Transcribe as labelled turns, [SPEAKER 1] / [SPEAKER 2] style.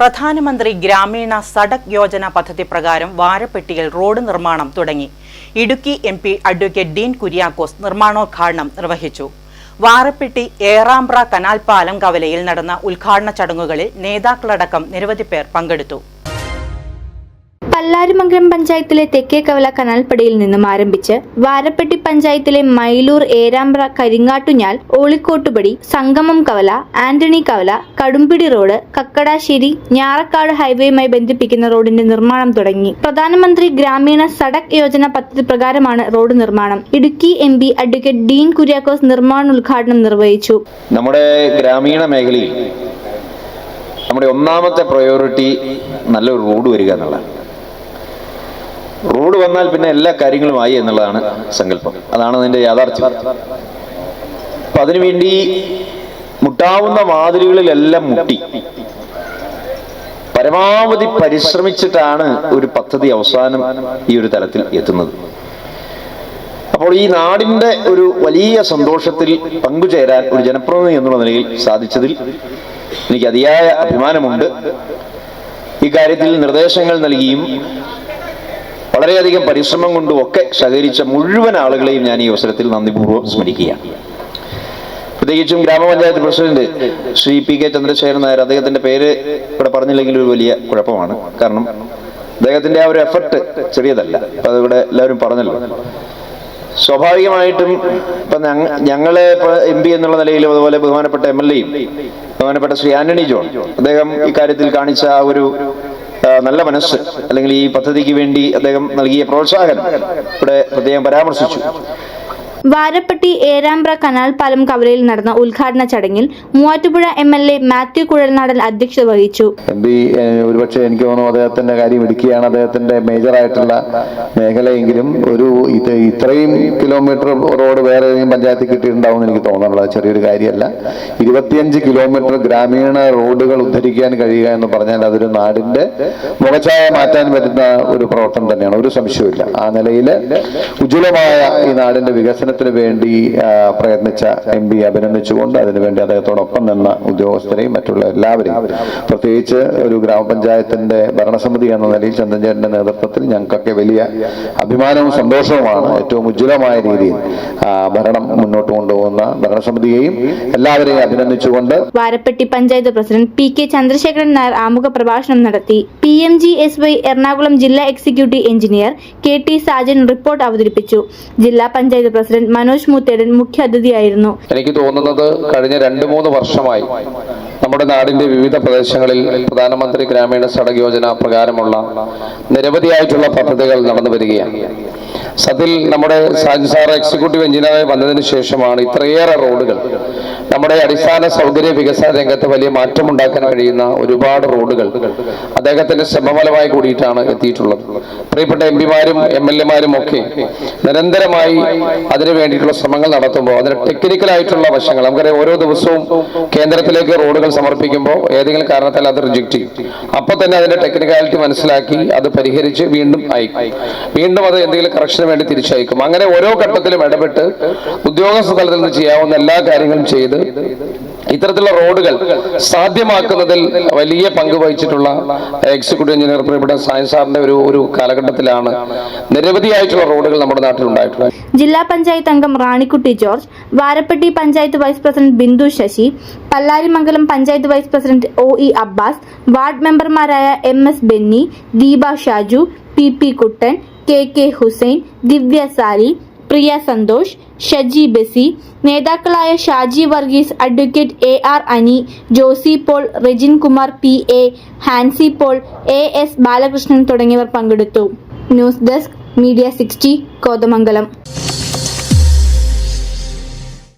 [SPEAKER 1] പ്രധാനമന്ത്രി ഗ്രാമീണ സടക് യോജന പദ്ധതി പ്രകാരം വാരപ്പെട്ടിയിൽ റോഡ് നിർമ്മാണം തുടങ്ങി. Idukki M P advocate Dean Kuriakose നിർമ്മാണോദ്ഘാടനം നിർവഹിച്ചു. വാരപ്പെട്ടി ഏറാമ്പ്ര കനാൽ പാലം കവലയിൽ നടന്ന ഉദ്ഘാടന ചടങ്ങുകളിൽ നേതാക്കളടക്കം നിരവധി പേർ പങ്കെടുത്തു.
[SPEAKER 2] പല്ലാരിമംഗലം പഞ്ചായത്തിലെ തെക്കേക്കവല കനാൽപ്പടിയിൽ നിന്നും ആരംഭിച്ച് വാരപ്പെട്ടി പഞ്ചായത്തിലെ മൈലൂർ ഏരാമ്പ്ര കരിങ്ങാട്ടുഞ്ഞാൽ ഓളിക്കോട്ടുപടി സംഗമം കവല ആന്റണി കവല കടുമ്പിടി റോഡ് കക്കടാശ്ശേരി ഞാറക്കാട് ഹൈവേയുമായി ബന്ധിപ്പിക്കുന്ന റോഡിന്റെ നിർമ്മാണം തുടങ്ങി. പ്രധാനമന്ത്രി ഗ്രാമീണ സടക് യോജന പദ്ധതി പ്രകാരമാണ് റോഡ് നിർമ്മാണം. Idukki M P advocate Dean Kuriakose നിർമ്മാണോദ്ഘാടനം നിർവഹിച്ചു.
[SPEAKER 3] നമ്മുടെ ഗ്രാമീണ മേഖലയിൽ നമ്മുടെ ഒന്നാമത്തെ പ്രയോറിറ്റി നല്ലൊരു റോഡ് വരിക എന്നുള്ളതാണ്. റോഡ് വന്നാൽ പിന്നെ എല്ലാ കാര്യങ്ങളുമായി എന്നുള്ളതാണ് സങ്കല്പം. അതാണ് അതിന്റെ യാഥാർത്ഥ്യം. അപ്പൊ അതിനുവേണ്ടി മുട്ടാവുന്ന വാതിലുകളിലെല്ലാം മുട്ടി. പരമാവധി പരിശ്രമിച്ചിട്ടാണ് ഒരു പദ്ധതി അവസാനം ഈ ഒരു തലത്തിൽ എത്തുന്നത്. അപ്പോൾ ഈ നാടിന്റെ ഒരു വലിയ സന്തോഷത്തിൽ പങ്കുചേരാൻ ഒരു ജനപ്രതിനിധി എന്നുള്ള നിലയിൽ സാധിച്ചതിൽ എനിക്ക് അതിയായ അഭിമാനമുണ്ട്. ഇക്കാര്യത്തിൽ നിർദ്ദേശങ്ങൾ നൽകിയും വളരെയധികം പരിശ്രമം കൊണ്ടും ഒക്കെ സഹകരിച്ച മുഴുവൻ ആളുകളെയും ഞാൻ ഈ അവസരത്തിൽ നന്ദിപൂർവം സ്മരിക്കുകയാണ്. പ്രത്യേകിച്ചും ഗ്രാമപഞ്ചായത്ത് president Shri P K Chandrasekharan Nair അദ്ദേഹത്തിന്റെ പേര് ഇവിടെ പറഞ്ഞില്ലെങ്കിൽ ഒരു വലിയ കുഴപ്പമാണ്. കാരണം അദ്ദേഹത്തിന്റെ ആ ഒരു എഫർട്ട് ചെറിയതല്ല. അപ്പൊ അതിവിടെ എല്ലാവരും പറഞ്ഞല്ലോ. സ്വാഭാവികമായിട്ടും ഇപ്പൊ ഞങ്ങ- ഞങ്ങളെ എം പി എന്നുള്ള നിലയിലും അതുപോലെ ബഹുമാനപ്പെട്ട എം എൽ എയും ബഹുമാനപ്പെട്ട ശ്രീ ആന്റണി ജോൺ അദ്ദേഹം ഇക്കാര്യത്തിൽ കാണിച്ച ആ ഒരു നല്ല മനസ്സ് അല്ലെങ്കിൽ ഈ പദ്ധതിക്ക് വേണ്ടി അദ്ദേഹം നൽകിയ പ്രോത്സാഹനം ഇവിടെ പ്രത്യേകം പരാമർശിച്ചു.
[SPEAKER 2] വാരപ്പെട്ടി ഏരാമ്പ്ര കനാൽ പാലം കവലയിൽ നടന്ന ഉദ്ഘാടന ചടങ്ങിൽ Muvattupuzha M L A Mathew Kuzhalnadan അധ്യക്ഷത വഹിച്ചു.
[SPEAKER 4] ഒരുപക്ഷെ എനിക്ക് തോന്നുന്നു അദ്ദേഹത്തിന്റെ കാര്യം ഇടുക്കിയാണ് അദ്ദേഹത്തിന്റെ മേജർ ആയിട്ടുള്ള മേഖലയെങ്കിലും ഒരു ഇത് ഇത്രയും കിലോമീറ്റർ റോഡ് വേറെ ഏതെങ്കിലും പഞ്ചായത്തിൽ കിട്ടിയിട്ടുണ്ടാവും എനിക്ക് തോന്നുന്നുള്ളത് ചെറിയൊരു കാര്യമല്ല. ഇരുപത്തിയഞ്ച് കിലോമീറ്റർ ഗ്രാമീണ റോഡുകൾ ഉദ്ധരിക്കാൻ കഴിയുക എന്ന് പറഞ്ഞാൽ അതൊരു നാടിന്റെ മുഖച്ഛായ മാറ്റാൻ പറ്റുന്ന ഒരു പ്രവർത്തനം തന്നെയാണ്. ഒരു സംശയവുമില്ല. ആ നിലയിൽ ഉജ്ജ്വലമായ ഈ നാടിന്റെ വികസനത്തിന് വേണ്ടി പ്രയത്നിച്ച എം പി അഭിനന്ദിച്ചുകൊണ്ട് അതിനുവേണ്ടി അദ്ദേഹത്തോടൊപ്പം നിന്ന ഉദ്യോഗസ്ഥരെയും മറ്റുള്ള എല്ലാവരെയും പ്രത്യേകിച്ച് ഒരു ഗ്രാമപഞ്ചായത്തിന്റെ ഭരണസമിതി എന്ന നിലയിൽ ചന്ദ്രൻചേട്ടന്റെ നേതൃത്വത്തിൽ ഞങ്ങൾക്കൊക്കെ വലിയ അഭിമാനവും സന്തോഷവുമാണ് ഏറ്റവും ഉജ്ജ്വലമായ രീതിയിൽ ഭരണം മുന്നോട്ട് കൊണ്ടുപോകുന്ന ഭരണസമിതിയെയും എല്ലാവരെയും അഭിനന്ദിച്ചുകൊണ്ട്
[SPEAKER 2] Varappetty panchayat president P K Chandrasekharan Nair ആമുഖ പ്രഭാഷണം നടത്തി. P M G S Y Ernakulam ജില്ലാ executive engineer K T Sajan report അവതരിപ്പിച്ചു. ജില്ലാ പഞ്ചായത്ത് പ്രസിഡന്റ് മനോജ് മുത്തേടൻ മുഖ്യാതിഥിയായിരുന്നു
[SPEAKER 5] എനിക്ക് തോന്നുന്നത് കഴിഞ്ഞ രണ്ട് മൂന്ന് വർഷമായി നമ്മുടെ നാടിന്റെ വിവിധ പ്രദേശങ്ങളിൽ പ്രധാനമന്ത്രി ഗ്രാമീണ സടക് യോജന പ്രകാരമുള്ള നിരവധിയായിട്ടുള്ള പദ്ധതികൾ നടന്നു വരികയാണ്. സതിൽ നമ്മുടെ സാജു സാർ എക്സിക്യൂട്ടീവ് എഞ്ചിനീയറായി വന്നതിന് ശേഷമാണ് ഇത്രയേറെ റോഡുകൾ. നമ്മുടെ അടിസ്ഥാന സൗകര്യ വികസന രംഗത്ത് വലിയ മാറ്റം ഉണ്ടാക്കാൻ കഴിയുന്ന ഒരുപാട് റോഡുകൾ അദ്ദേഹത്തിന്റെ ശ്രമഫലമായി കൂടിയിട്ടാണ് എത്തിയിട്ടുള്ളത്. പ്രിയപ്പെട്ട എം പിമാരും എം എൽ എമാരും ഒക്കെ നിരന്തരമായി അതിനു വേണ്ടിയിട്ടുള്ള ശ്രമങ്ങൾ നടത്തുമ്പോൾ അതിന് ടെക്നിക്കലായിട്ടുള്ള വശങ്ങൾ നമുക്കറിയാം ഓരോ ദിവസവും കേന്ദ്രത്തിലേക്ക് റോഡുകൾ സമർപ്പിക്കുമ്പോൾ ഏതെങ്കിലും കാരണത്താൽ അത് റിജക്ട് ചെയ്യും. അപ്പൊ തന്നെ അതിന്റെ ടെക്നിക്കാലിറ്റി മനസ്സിലാക്കി അത് പരിഹരിച്ച് വീണ്ടും അയക്കും. വീണ്ടും അത് എന്തെങ്കിലും കറക്ഷന് വേണ്ടി തിരിച്ചയക്കും. അങ്ങനെ ഓരോ ഘട്ടത്തിലും ഇടപെട്ട് ഉദ്യോഗസ്ഥ തലത്തിൽ നിന്ന് ചെയ്യാവുന്ന എല്ലാ കാര്യങ്ങളും ചെയ്ത് ഇത്തരത്തിലുള്ള റോഡുകൾ സാധ്യമാക്കുന്നതിൽ വലിയ പങ്ക് വഹിച്ചിട്ടുള്ള എക്സിക്യൂട്ടീവ് എഞ്ചിനീയർ പ്രിയപ്പെട്ട സായൻ സാറിന്റെ ഒരു ഒരു കാലഘട്ടത്തിലാണ് നിരവധിയായിട്ടുള്ള റോഡുകൾ നമ്മുടെ നാട്ടിൽ ഉണ്ടായിട്ടുള്ളത്
[SPEAKER 2] ജില്ലാ പഞ്ചായത്ത് അംഗം Ranikutty George Varappetty panchayat vice president Bindu Sasi Pallarimangalam panchayat vice president O E Abbas ward മെമ്പർമാരായ M S Benny Deepa Shaju P P Kuttan K K Hussain Divya Sali Priya Santhosh Shaji Besy നേതാക്കളായ Shaji Varghese advocate A R Ani Josy Paul Rejin Kumar P A Hansi Paul A S Balakrishnan തുടങ്ങിയവർ പങ്കെടുത്തു. News desk media sixty Kothamangalam.